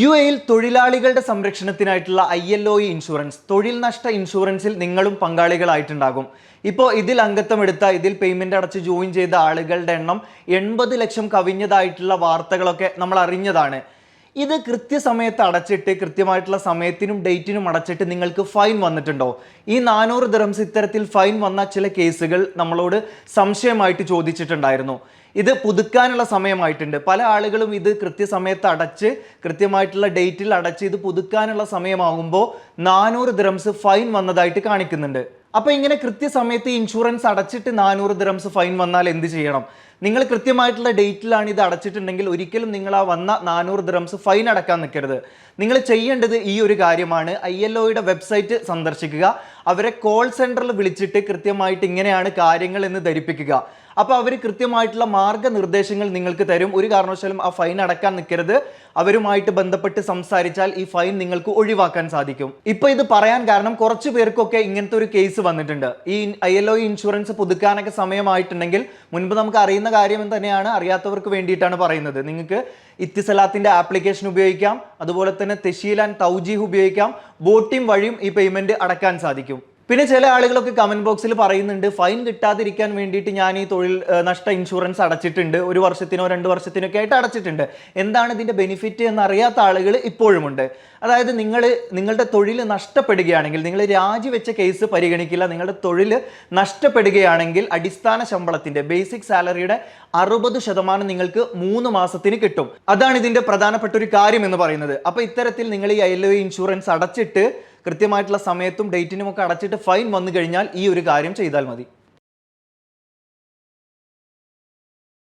U എയിൽ തൊഴിലാളികളുടെ സംരക്ഷണത്തിനായിട്ടുള്ള ഐ എൽ ഒ ഇൻഷുറൻസ്. തൊഴിൽ നഷ്ട ഇൻഷുറൻസിൽ നിങ്ങളും പങ്കാളികളായിട്ടുണ്ടാകും. ഇപ്പോൾ ഇതിൽ അംഗത്വം എടുത്ത ഇതിൽ പേയ്മെന്റ് അടച്ച് ജോയിൻ ചെയ്ത ആളുകളുടെ എണ്ണം എൺപത് ലക്ഷം കവിഞ്ഞതായിട്ടുള്ള വാർത്തകളൊക്കെ നമ്മൾ അറിഞ്ഞതാണ്. ഇത് കൃത്യസമയത്ത് അടച്ചിട്ട് കൃത്യമായിട്ടുള്ള സമയത്തിനും ഡേറ്റിനും അടച്ചിട്ട് നിങ്ങൾക്ക് ഫൈൻ വന്നിട്ടുണ്ടോ? ഈ നാനൂറ് ദിറംസ് ഇത്തരത്തിൽ ഫൈൻ വന്ന ചില കേസുകൾ നമ്മളോട് സംശയമായിട്ട് ചോദിച്ചിട്ടുണ്ടായിരുന്നു. ഇത് പുതുക്കാനുള്ള സമയമായിട്ടുണ്ട്. പല ആളുകളും ഇത് കൃത്യസമയത്ത് അടച്ച് കൃത്യമായിട്ടുള്ള ഡേറ്റിൽ അടച്ച് ഇത് പുതുക്കാനുള്ള സമയമാകുമ്പോൾ നാനൂറ് ദിറംസ് ഫൈൻ വന്നതായിട്ട് കാണിക്കുന്നുണ്ട്. അപ്പൊ ഇങ്ങനെ കൃത്യസമയത്ത് ഇൻഷുറൻസ് അടച്ചിട്ട് നാനൂറ് ദിറംസ് ഫൈൻ വന്നാൽ എന്ത് ചെയ്യണം? നിങ്ങൾ കൃത്യമായിട്ടുള്ള ഡേറ്റിലാണ് ഇത് അടച്ചിട്ടുണ്ടെങ്കിൽ ഒരിക്കലും നിങ്ങൾ ആ വന്ന നാനൂറ് ദിറംസ് ഫൈൻ അടക്കാൻ നിൽക്കരുത്. നിങ്ങൾ ചെയ്യേണ്ടത് ഈ ഒരു കാര്യമാണ്. ഐ എൽ ഒയുടെ വെബ്സൈറ്റ് സന്ദർശിക്കുക. അവരെ കോൾ സെന്ററിൽ വിളിച്ചിട്ട് കൃത്യമായിട്ട് ഇങ്ങനെയാണ് കാര്യങ്ങൾ എന്ന് ധരിപ്പിക്കുക. അപ്പോൾ അവർ കൃത്യമായിട്ടുള്ള മാർഗനിർദ്ദേശങ്ങൾ നിങ്ങൾക്ക് തരും. ഒരു കാരണവശാലും ആ ഫൈൻ അടക്കാൻ നിൽക്കരുത്. അവരുമായിട്ട് ബന്ധപ്പെട്ട് സംസാരിച്ചാൽ ഈ ഫൈൻ നിങ്ങൾക്ക് ഒഴിവാക്കാൻ സാധിക്കും. ഇപ്പോൾ ഇത് പറയാൻ കാരണം കുറച്ച് പേർക്കൊക്കെ ഇങ്ങനത്തെ ഒരു കേസ് വന്നിട്ടുണ്ട്. ഈ ഐ എൽ ഒ ഇൻഷുറൻസ് പുതുക്കാനൊക്കെ സമയമായിട്ടുണ്ടെങ്കിൽ മുൻപ് നമുക്ക് അറിയുന്ന കാര്യം തന്നെയാണ് അറിയാത്തവർക്ക് വേണ്ടിയിട്ടാണ് പറയുന്നത്. നിങ്ങൾക്ക് ഇത്തിസലാത്തിന്റെ ആപ്ലിക്കേഷൻ ഉപയോഗിക്കാം അതുപോലെ തന്നെ തെഷീൽ ആൻഡ് തൗജീഹ് ഉപയോഗിക്കാം ബോട്ടിം വഴിയും ഈ പേയ്മെന്റ് അടക്കാൻ സാധിക്കും. പിന്നെ ചില ആളുകളൊക്കെ കമന്റ് ബോക്സിൽ പറയുന്നുണ്ട് ഫൈൻ കിട്ടാതിരിക്കാൻ വേണ്ടിയിട്ട് ഞാൻ ഈ തൊഴിൽ നഷ്ട ഇൻഷുറൻസ് അടച്ചിട്ടുണ്ട് ഒരു വർഷത്തിനോ രണ്ട് വർഷത്തിനോ ഒക്കെ ആയിട്ട് അടച്ചിട്ടുണ്ട്. എന്താണ് ഇതിന്റെ ബെനിഫിറ്റ് എന്ന് അറിയാത്ത ആളുകൾ ഇപ്പോഴുമുണ്ട് അതായത് നിങ്ങൾ നിങ്ങളുടെ തൊഴിൽ നഷ്ടപ്പെടുകയാണെങ്കിൽ നിങ്ങൾ രാജിവെച്ച കേസ് പരിഗണിക്കില്ല നിങ്ങളുടെ തൊഴിൽ നഷ്ടപ്പെടുകയാണെങ്കിൽ അടിസ്ഥാന ശമ്പളത്തിന്റെ ബേസിക് സാലറിയുടെ അറുപത് ശതമാനം നിങ്ങൾക്ക് മൂന്ന് മാസത്തിന് കിട്ടും. അതാണ് ഇതിന്റെ പ്രധാനപ്പെട്ട ഒരു കാര്യം എന്ന് പറയുന്നത്. അപ്പൊ ഇത്തരത്തിൽ നിങ്ങൾ ഈ ഐ ഇൻഷുറൻസ് അടച്ചിട്ട് കൃത്യമായിട്ടുള്ള സമയത്തും ഡേറ്റിനും ഒക്കെ അടച്ചിട്ട് ഫൈൻ വന്നു കഴിഞ്ഞാൽ ഈ ഒരു കാര്യം ചെയ്താൽ മതി.